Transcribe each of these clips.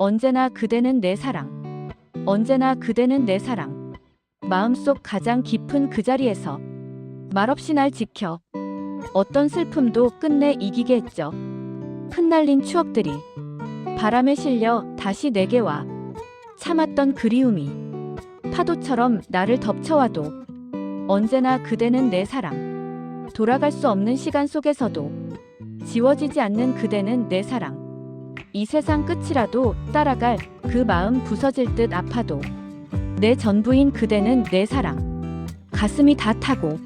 언제나 그대는 내 사랑. 언제나 그대는 내 사랑. 마음속 가장 깊은 그 자리에서 말없이 날 지켜. 어떤 슬픔도 끝내 이기게 했죠. 흩날린 추억들이 바람에 실려 다시 내게 와. 참았던 그리움이 파도처럼 나를 덮쳐와도 언제나 그대는 내 사랑. 돌아갈 수 없는 시간 속에서도 지워지지 않는 그대는 내 사랑. 이 세상 끝이라도 따라갈 그 마음 부서질 듯 아파도 내 전부인 그대는 내 사랑. 가슴이 다 타고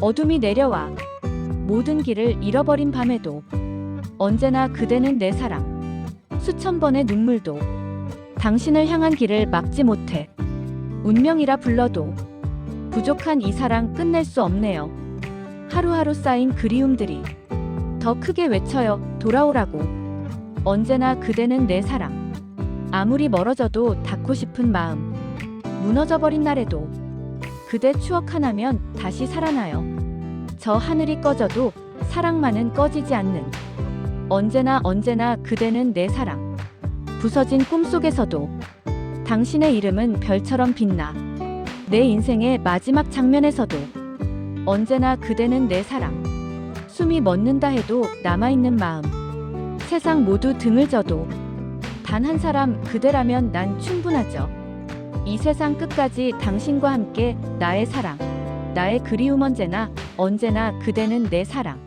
어둠이 내려와 모든 길을 잃어버린 밤에도 언제나 그대는 내 사랑. 수천 번의 눈물도 당신을 향한 길을 막지 못해 운명이라 불러도 부족한 이 사랑 끝낼 수 없네요. 하루하루 쌓인 그리움들이 더 크게 외쳐요. 돌아오라고. 언제나 그대는 내 사랑. 아무리 멀어져도 닿고 싶은 마음. 무너져버린 날에도 그대 추억 하나면 다시 살아나요. 저 하늘이 꺼져도 사랑만은 꺼지지 않는. 언제나 언제나 그대는 내 사랑. 부서진 꿈속에서도 당신의 이름은 별처럼 빛나. 내 인생의 마지막 장면에서도 언제나 그대는 내 사랑. 숨이 멎는다 해도 남아있는 마음. 세상 모두 등을 져도 단 한 사람 그대라면 난 충분하죠. 이 세상 끝까지 당신과 함께 나의 사랑, 나의 그리움 언제나, 언제나 그대는 내 사랑.